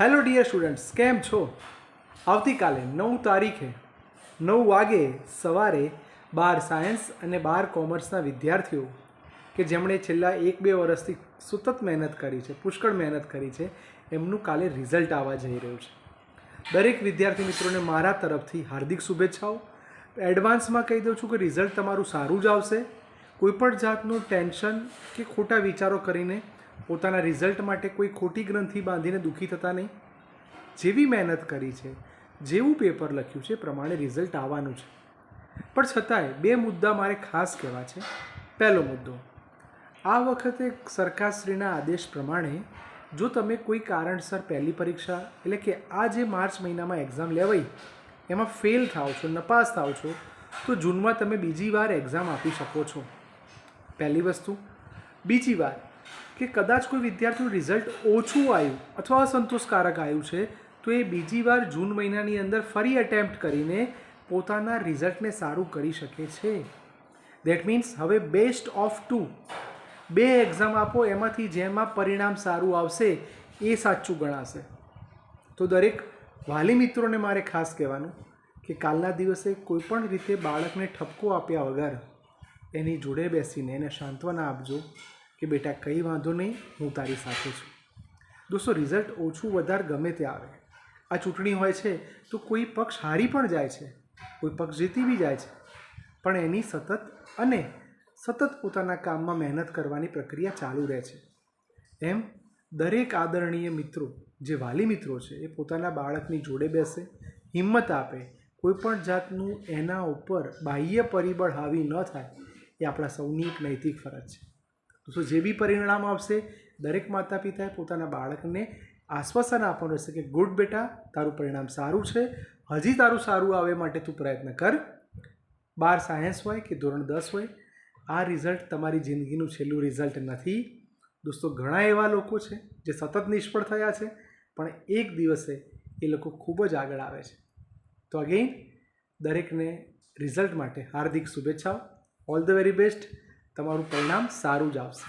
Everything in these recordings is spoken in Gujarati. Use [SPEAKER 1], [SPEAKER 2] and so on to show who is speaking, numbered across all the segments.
[SPEAKER 1] હેલો ડિયર સ્ટુડન્ટ્સ કેમ છો? આવતીકાલે નવ તારીખે નવ વાગે સવારે બાર સાયન્સ અને બાર કોમર્સના વિદ્યાર્થીઓ કે જેમણે છેલ્લા એક બે વર્ષથી સતત મહેનત કરી છે, પુષ્કળ મહેનત કરી છે, એમનું કાલે રિઝલ્ટ આવવા જઈ રહ્યું છે. દરેક વિદ્યાર્થી મિત્રોને મારા તરફથી હાર્દિક શુભેચ્છાઓ. એડવાન્સમાં કહી દઉં છું કે રિઝલ્ટ તમારું સારું જ આવશે. કોઈપણ જાતનું ટેન્શન કે ખોટા વિચારો કરીને પોતાના રિઝલ્ટ માટે કોઈ ખોટી ગ્રંથિ બાંધીને દુઃખી થતા નહીં. જેવી મહેનત કરી છે, જેવું પેપર લખ્યું છે પ્રમાણે રિઝલ્ટ આવવાનું છે. પણ છતાંય બે મુદ્દા મારે ખાસ કહેવા છે. પહેલો મુદ્દો, આ વખતે સરકારશ્રીના આદેશ પ્રમાણે જો તમે કોઈ કારણસર પહેલી પરીક્ષા એટલે કે આ જે માર્ચ મહિનામાં એક્ઝામ લેવાઈ, એમાં ફેલ થાવ છો, નપાસ થાવ છો, તો જૂનમાં તમે બીજી વાર એક્ઝામ આપી શકો છો. પહેલી વસ્તુ. બીજી વાત કે કદાચ કોઈ વિદ્યાર્થીનું રિઝલ્ટ ઓછું આવ્યું અથવા અસંતોષકારક આવ્યું છે, તો એ બીજી વાર જૂન મહિનાની અંદર ફરી એટેમ્પ્ટ કરીને પોતાના રિઝલ્ટને સારું કરી શકે છે. દેટ મીન્સ હવે બેસ્ટ ઓફ ટુ બે એક્ઝામ આપો, એમાંથી જેમાં પરિણામ સારું આવશે એ સાચું ગણાશે. તો દરેક વાલી મિત્રોને મારે ખાસ કહેવાનું કે કાલના દિવસે કોઈપણ રીતે બાળકને ઠપકો આપ્યા વગર એની જોડે બેસીને એને સાંત્વના આપજો. કે બેટા, કંઈ વાંધો નહીં, હું તારી સાથે છું. દોસ્તો રિઝલ્ટ ઓછું વધારે ગમે તે આવે. આ ચૂંટણી હોય છે, તો કોઈ પક્ષ હારી પણ જાય છે, કોઈ પક્ષ જીતી બી જાય છે. પણ એની સતત અને સતત પોતાના કામમાં મહેનત કરવાની પ્રક્રિયા ચાલુ રહે છે. એમ દરેક આદરણીય મિત્રો, જે વાલી મિત્રો છે, એ પોતાના બાળકની જોડે બેસે, હિંમત આપે. કોઈપણ જાતનું એના ઉપર બાહ્ય પરિબળ હાવી ન થાય, એ આપણા સૌની એક નૈતિક ફરજ છે. તો જે બી પરિણામ આવશે, દરેક માતા પિતાએ પોતાના બાળકને આશ્વાસન આપવાનું રહેશે કે, ગુડ બેટા, તારું પરિણામ સારું છે. હજી તારું સારું આવે માટે તું પ્રયત્ન કર. બાર સાયન્સ હોય કે ધોરણ દસ હોય, આ રિઝલ્ટ તમારી જિંદગીનું છેલ્લું રિઝલ્ટ નથી. દોસ્તો, ઘણા એવા લોકો છે જે સતત નિષ્ફળ થયા છે, પણ એક દિવસે એ લોકો ખૂબ જ આગળ આવે છે. તો અગેઇન દરેકને રિઝલ્ટ માટે હાર્દિક શુભેચ્છાઓ. ઓલ ધ વેરી બેસ્ટ તમારું પરિણામ સારું જ આવશે.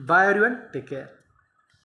[SPEAKER 1] By everyone take care